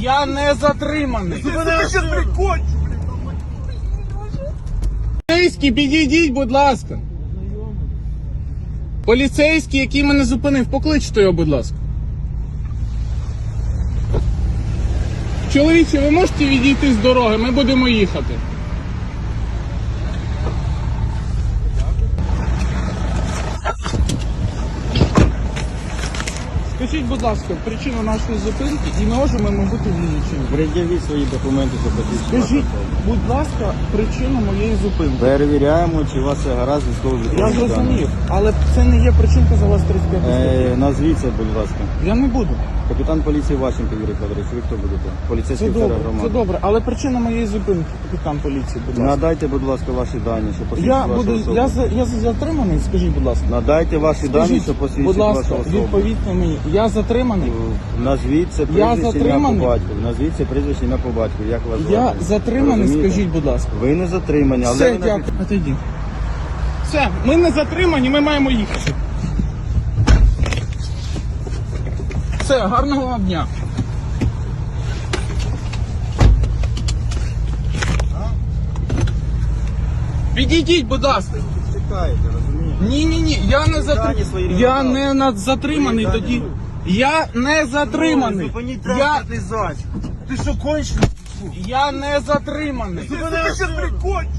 Я не затриманий. Поліцейський, підійдіть, будь ласка. Поліцейський, який мене зупинив, покличте його, будь ласка. Чоловіче, ви можете відійти з дороги? Ми будемо їхати. Скажіть, будь ласка, причину нашої зупинки і ми можемо бути вилучені. Пред'явіть свої документи, що посвідчують. Скажіть, будь ласка, причину моєї зупинки. Перевіряємо, чи у вас все гаразд з військовим Я зрозумів, але це не є причинка за вас 35 Е, назвіться, будь ласка. Я не буду. Капітан поліції Ващенко Юрій Федорович, ви хто будете? Це Поліцейський офіцер добре, це громади. добре. Але причина моєї зупинки, капітан поліції, будь ласка. Надайте, будь ласка, ваші дані, що Я вашу буду, особу. я, за- я за- затриманий, скажіть, будь ласка. Надайте ваші дані, Скажіть, що будь ласка, особу. відповідьте мені, я затриманий. Назвіть це Я прізвище ім'я затриманий? по батьку. Назвіть це прізвище ім'я по батьку. Як вас звати? Я затриманий, Розумієте? скажіть, будь ласка. Ви не затримані, але Все, ви на- дякую. Отойди. Все, ми не затримані, ми маємо їхати. Все, гарного вам дня. Відійдіть, будь ласка. Чекаєте, розумієте? Ні, ні, ні, я не затриманий. Я не над- затриманий Свої тоді. дані. Я не затриманий. Зупиніть Я, транспортний засіб. Ти що кончений? я не затриманий. Ти мене ще прикончиш.